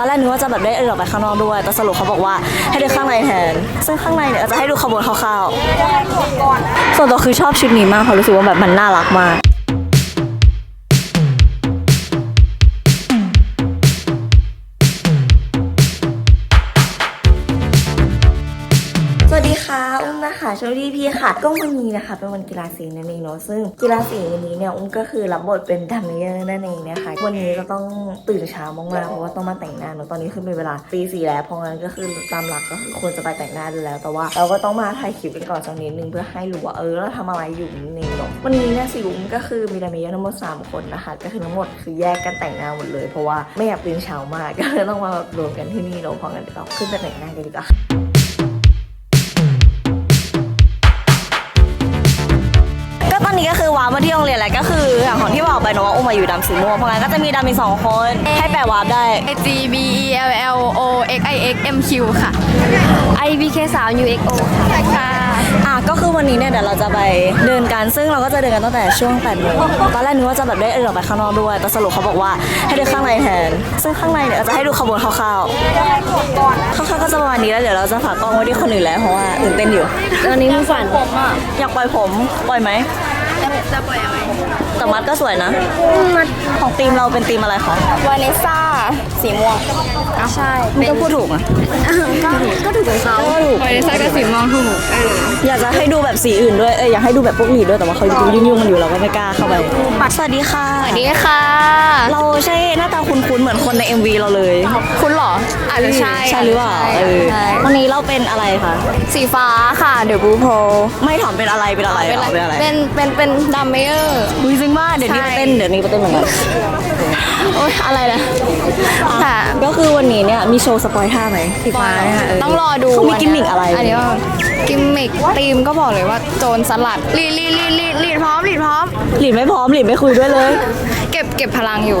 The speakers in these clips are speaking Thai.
ตอนแรกนึกว่าจะแบบได้เดินออกไปข้างนอกด้วย แต่สรุปเขาบอกว่าให้เดินข้างในแทน ซึ่งข้างในเนี่ยจะให้ดูขบวนคร่าวๆส่วนตัวคือชอบชุดนี้มากเขาะรู้สึกว่าแบบมันน่ารักมาก พีค่ะก็วันนี้นะคะเป็นวันกีฬาสีนั่นเองเนาะซึ่งกีฬาสีวันนี้เนี่ยอุ้มก็คือรับบทเป็นดัมเมเยอร์นั่นเองนะคะวันนี้ก็ต้องตื่นเช้ามากๆเพราะว่าต้องมาแต่งหน้าเนาะตอนนี้คือเป็นเวลาตีสี่แล้วเพราะงั้นก็คือตามหลักก็คือควรจะไปแต่งหน้าดูแล้ว แต่ว่าเราก็ต้องมาถ่ายคลิปกันก่อนสักนิดนึงเพื่อให้รู้ว่าเออเราทำอะไรอยู่นั่นเองเนาะวันนี้เนี่ยสีอุ้มก็คือมีดัมเมเยอร์ทั้งหมดสามคนนะคะก็คือทั้งหมดคือแยกกันแต่งหน้าหมดเลย เพราะว่าไม่อยากตื่นเช้ามากก็เลยต้องมาแบบรวมกันที่นี่เนาะเพราะงั้นเดี๋ยวเราขึ้นไปแต่งหน้ากันดีกว่า นนี้ก็คือวาร์ปมาที่โรงเรียนแล้วก็คืออย่างของที่บอกไปเนอะว่าอุ้มมาอยู่ดำสีม่วงเพราะงั้นก็จะมีดำมีสองคนให้แปลวาร์ปได้ G B E L L O X I X M Q ค่ะ I B K 3 U X O ค่ะค่ะอะก็คือวันนี้เนี่ยเดี๋ยวเราจะไปเดินกันซึ่งเราก็จะเดินกันตั้งแต่ช่วง8โมงตอนแรกนึกว่าจะแบบได้เดินออกไปข้างนอกด้วย แต่สรุปเขาบอกว่าให้เดินข้างในแทนซึ่งข้างในเนี่ยจะให้ดูขบวนคร่าวๆคร่าวๆก็จะประมาณนี้แล้วเดี๋ยวเราจะฝากกล้องไว้ที่คนอื่นแล้วเพราะว่าตื่นเต้นอยู่ตอนนี้มึงฝันผมอะอยากปล่อยผมปล่อยไหม จะปล่อยยังไงแต่มัดก็สวยนะ ของทีมเราเป็นทีมอะไรคะวาเนซ่า สีม่วงใช่มันก็พูดถูกอะก็ก็ถูกของเขาก็ถูกวาเนซ่าก็สีม่วงถูกเอออยากจะให้ดูแบบสีอื่นด้วยเอ้ยอยากให้ดูแบบพวกหลีดด้วยแต่ว่าเขาดูยุ่งๆกันอยู่เราก็ไม่กล้าเข้าไปสวัสดีค่ะสวัสดีค่ะ เราใช่หน้าตาคุ้นๆเหมือนคนใน MV เราเลย คุณเหรออา จจะใช่ใช่หรือเปล่าใช่เออใช่ วันนี้เราเป็นอะไรคะ สีฟ้าค่ะ เดี๋ยวบูโพไม่ถามเป็นอะไรเป็นอะไรเป็นเอาเป็นอะไรเป็นเป็นเป็นดัมเมเยอร์คุยจริงมากเดี๋ยวนี้ไปเต้นเดี๋ยวนี้ไปเต้นเหมือนกันโอ๊ยอะไรนะค่ะก็คือวันนี้เนี่ยมีโชว์สปอยท่าไหมสีฟ้าเนี่ยค่ะเต้องรอดูเขามีกิมมิกอะไรอันนี้ว่ากิมมิกธีมก็บอกเลยว่าโจรสลัดลีดลีดลีดลีดลีดพร้อมลีดพร้อม หลีดไม่พร้อมหลีดไม่คุยด้วยเลย เก็บเก็บพลังอยู่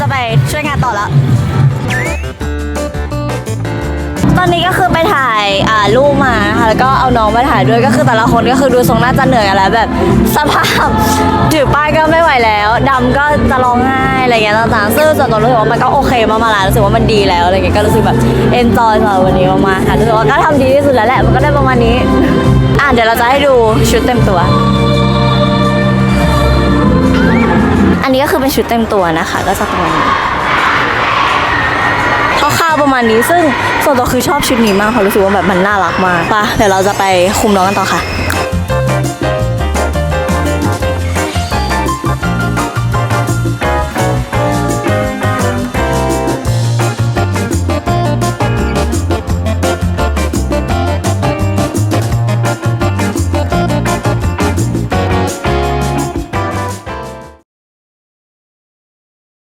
จะไปช่วยงานต่อละตอนนี้ก็คือไปถ่ายอ่ารูปมานะคะแล้วก็เอาน้องมาถ่ายด้วยก็คือแต่ละคนก็คือดูทรงน่าจะเหนื่อยกันแล้วแบบสภาพ ถือป้ายก็ไม่ไหวแล้วดำก็จะร้องไห้อะไรเงี้ยต่างๆซึ่งส่วนตัวรู้สึกว่ามันก็โอเคมากๆแล้วรู้สึกว่ามันดีแล้วอะไรเงี้ยก็รู้สึกแบบเอนจอยสำหรับวันนี้มากๆค่ะรู้สึกว่าก็ทำดีที่สุดแล้วแหละมันก็ได้ประมาณนี้ อะเดี๋ยวเราจะให้ดูชุดเต็มตัว อันนี้ก็คือเป็นชุดเต็มตัวนะคะ ก็จะประมาณนี้คร่าวๆประมาณนี้ซึ่งส่วนตัวคือชอบชุดนี้มากเพราะรู้สึกว่าแบบมันน่ารักมากปะเดี๋ยวเราจะไปคุมน้องกันต่อค่ะ